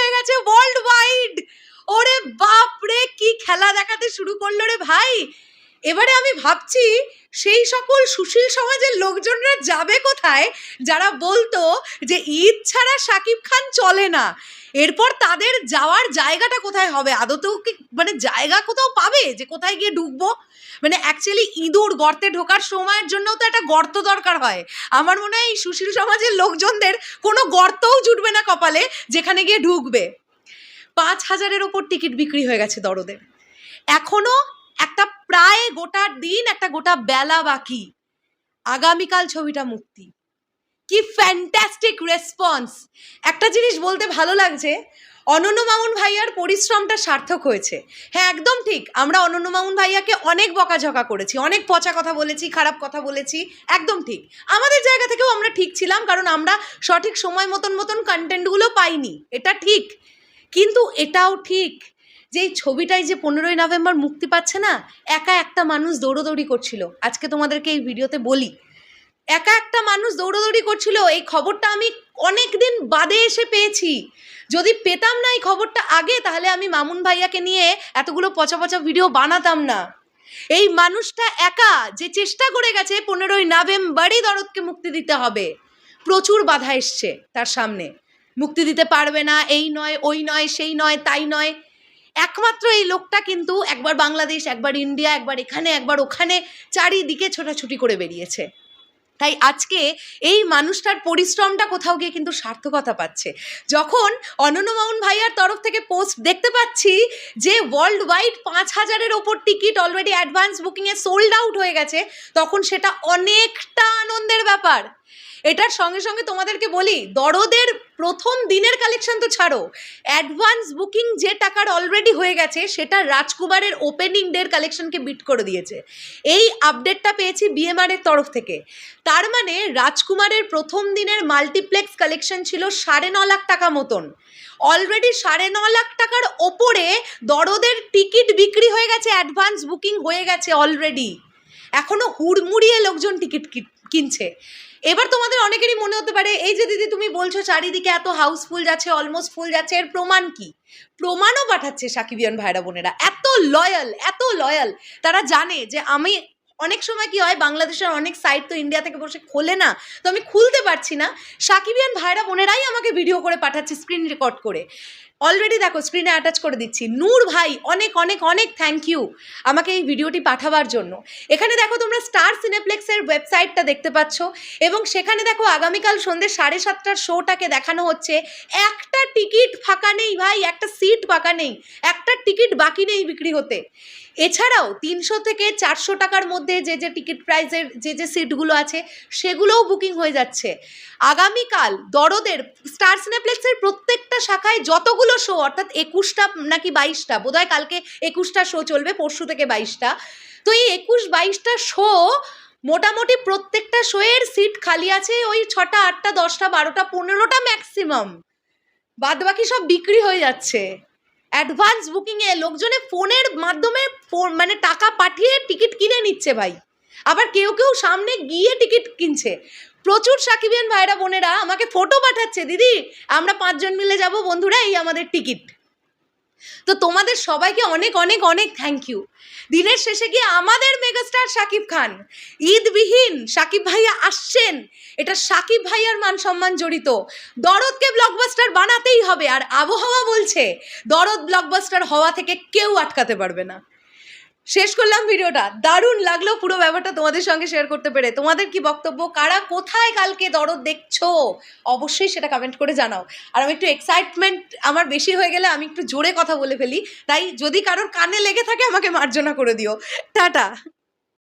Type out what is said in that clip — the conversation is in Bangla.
গেছে ওয়ার্ল্ড ওয়াইড ওরে বাপ রে কি খেলা দেখাতে শুরু করল রে ভাই? এবারে আমি ভাবছি, সেই সকল সুশীল সমাজের লোকজনরা যাবে কোথায়? যারা বলতো যে ঈদ ছাড়া সাকিব খান চলে না। এরপর তাদের যাওয়ার জায়গাটা কোথায় হবে? আদতেও কি মানে জায়গা কোথাও পাবে যে কোথায় গিয়ে ঢুকবো মানে অ্যাকচুয়ালি ইঁদুর গর্তে ঢোকার সময়ের জন্যও তো একটা গর্ত দরকার হয়। আমার মনে হয় সুশীল সমাজের লোকজনদের কোনো গর্তও জুটবে না কপালে যেখানে গিয়ে ঢুকবে। পাঁচ হাজারের ওপর টিকিট বিক্রি হয়ে গেছে দরদের এখনও একটা প্রায় গোটা দিন, একটা গোটা বেলা বাকি। আগামীকাল ছবিটা মুক্তি। কি ফ্যান্টাস্টিক রেসপন্স একটা জিনিস বলতে ভালো লাগছে, অনন্য মামুন ভাইয়ার পরিশ্রমটা সার্থক হয়েছে। হ্যাঁ একদম ঠিক, আমরা অনন্য মামুন ভাইয়াকে অনেক বকাঝকা করেছি, অনেক পচা কথা বলেছি, খারাপ কথা বলেছি, একদম ঠিক। আমাদের জায়গা থেকেও আমরা ঠিক ছিলাম, কারণ আমরা সঠিক সময় মতন মতন কন্টেন্টগুলো পাইনি, এটা ঠিক। কিন্তু এটাও ঠিক যে এই ছবিটাই যে পনেরোই নভেম্বর মুক্তি পাচ্ছে না, একা একটা মানুষ দৌড়োদৌড়ি করছিল। আজকে তোমাদেরকে এই ভিডিওতে বলি। একা একটা মানুষ দৌড়োদৌড়ি করছিল, এই খবরটা আমি অনেক দিন বাদে এসে পেয়েছি। যদি পেতাম না এই খবরটা আগে, তাহলে আমি মামুন ভাইয়াকে নিয়ে এতগুলো পচা পচা ভিডিও বানাতাম না। এই মানুষটা একা যে চেষ্টা করে গেছে পনেরোই নভেম্বরই দরদকে মুক্তি দিতে হবে। প্রচুর বাধা এসছে তার সামনে। মুক্তি দিতে পারবে না, এই নয়, ওই নয়, সেই নয়, তাই নয়। একমাত্র এই লোকটা কিন্তু একবার বাংলাদেশ, একবার ইন্ডিয়া, একবার এখানে, একবার ওখানে, চারিদিকে ছোটাছুটি করে বেরিয়েছে। তাই আজকে এই মানুষটার পরিশ্রমটা কোথাও গিয়ে কিন্তু সার্থকতা পাচ্ছে। যখন অনন্য মোহন ভাইয়ার তরফ থেকে পোস্ট দেখতে পাচ্ছি যে ওয়ার্ল্ড ওয়াইড পাঁচ হাজারের ওপর টিকিট অলরেডি অ্যাডভান্স বুকিংয়ে সোল্ড আউট হয়ে গেছে, তখন সেটা অনেকটা আনন্দের ব্যাপার। এটার সঙ্গে সঙ্গে তোমাদেরকে বলি, দরদের প্রথম দিনের কালেকশন তো ছাড়ো। অ্যাডভান্স বুকিং যে টাকার অলরেডি হয়ে গেছে, সেটা রাজকুমারের ওপেনিং ডের কালেকশনকে বিট করে দিয়েছে। এই আপডেটটা পেয়েছি বিএমআর এর তরফ থেকে। তার মানে রাজকুমারের প্রথম দিনের মাল্টিপ্লেক্স কালেকশন ছিল সাড়ে ন লাখ টাকা মতন। অলরেডি সাড়ে ন লাখ টাকার ওপরে দরদের টিকিট বিক্রি হয়ে গেছে অ্যাডভান্স বুকিং হয়ে গেছে অলরেডি এখনও হুড়মুড়িয়ে লোকজন টিকিট কিনছে। এবার তোমাদের অনেকেরই মনে হতে পারে, এই যে দিদি তুমি বলছো চারিদিকে এত হাউসফুল যাচ্ছে অলমোস্ট ফুল যাচ্ছে, এর প্রমাণ কি? প্রমাণও পাঠাচ্ছে সাকিবিয়ান ভাইরা বোনেরা। এত লয়াল এত লয়াল তারা জানে যে আমি অনেক সময় কি হয়, বাংলাদেশের অনেক সাইট তো ইন্ডিয়া থেকে বসে খোলে না, তো আমি খুলতে পারছি না। সাকিবিয়ান ভাইরা বোনেরাই আমাকে ভিডিও করে পাঠাচ্ছে স্ক্রিন রেকর্ড করে। অলরেডি দেখো স্ক্রিনে অ্যাটাচ করে দিচ্ছি। নূর ভাই, অনেক অনেক অনেক থ্যাংক ইউ আমাকে এই ভিডিওটি পাঠাবার জন্য। এখানে দেখো তোমরা স্টার সিনেপ্লেক্সের ওয়েবসাইটটা দেখতে পাচ্ছ এবং সেখানে দেখো আগামীকাল সন্ধ্যে সাড়ে সাতটার শোটাকে দেখানো হচ্ছে। একটা টিকিট ফাঁকা নেই ভাই, একটা সিট ফাঁকা নেই, একটা টিকিট বাকি নেই বিক্রি হতে। এছাড়াও তিনশো থেকে চারশো টাকার মধ্যে যে যে টিকিট প্রাইসের যে যে সিটগুলো আছে, সেগুলোও বুকিং হয়ে যাচ্ছে। আগামীকাল দরদের স্টার সিনেপ্লেক্সের প্রত্যেকটা শাখায় যতগুলো শো অর্থাৎ একুশটা নাকি বাইশটা? বোধহয় কালকে একুশটা শো চলবে, পরশু থেকে বাইশটা। তো এই একুশ, বাইশটা শো মোটামুটি প্রত্যেকটা শোয়ের সিট খালি আছে ওই ছটা, আটটা, দশটা, বারোটা, পনেরোটা ম্যাক্সিমাম বাদ বাকি সব বিক্রি হয়ে যাচ্ছে। অ্যাডভান্স বুকিংয়ে লোকজনে ফোনের মাধ্যমে মানে টাকা পাঠিয়ে টিকিট কিনে নিচ্ছে ভাই। আবার কেউ কেউ সামনে গিয়ে টিকিট কিনছে। প্রচুর সাকিবিয়ান ভাইরা বোনেরা আমাকে ফটো পাঠাচ্ছে, দিদি, আমরা পাঁচজন মিলে যাব, বন্ধুরা, এই আমাদের টিকিট। তো তোমাদের সবাইকে অনেক অনেক অনেক থ্যাংক ইউ দিনের শেষে গিয়ে আমাদের মেগাস্টার শাকিব খান, ঈদবিহীন সাকিব ভাইয়া আসছেন। এটা সাকিব ভাইয়ার মান সম্মান জড়িত। দরদকে ব্লকবাস্টার বানাতেই হবে, আর আবহাওয়া বলছে, দরদ ব্লকবাস্টার হওয়া থেকে কেউ আটকাতে পারবে না। শেষ করলাম ভিডিওটা। দারুণ লাগল পুরো ব্যাপারটা তোমাদের সঙ্গে শেয়ার করতে পেরে। তোমাদের কি বক্তব্য? কারা কোথায় কালকে দরদ দেখছ? অবশ্যই সেটা কমেন্ট করে জানাও। আর আমি একটু এক্সাইটমেন্ট আমার বেশি হয়ে গেলে আমি একটু জোরে কথা বলে ফেলি। তাই যদি কারোর কানে লেগে থাকে, আমাকে মার্জনা করে দিও। টাটা।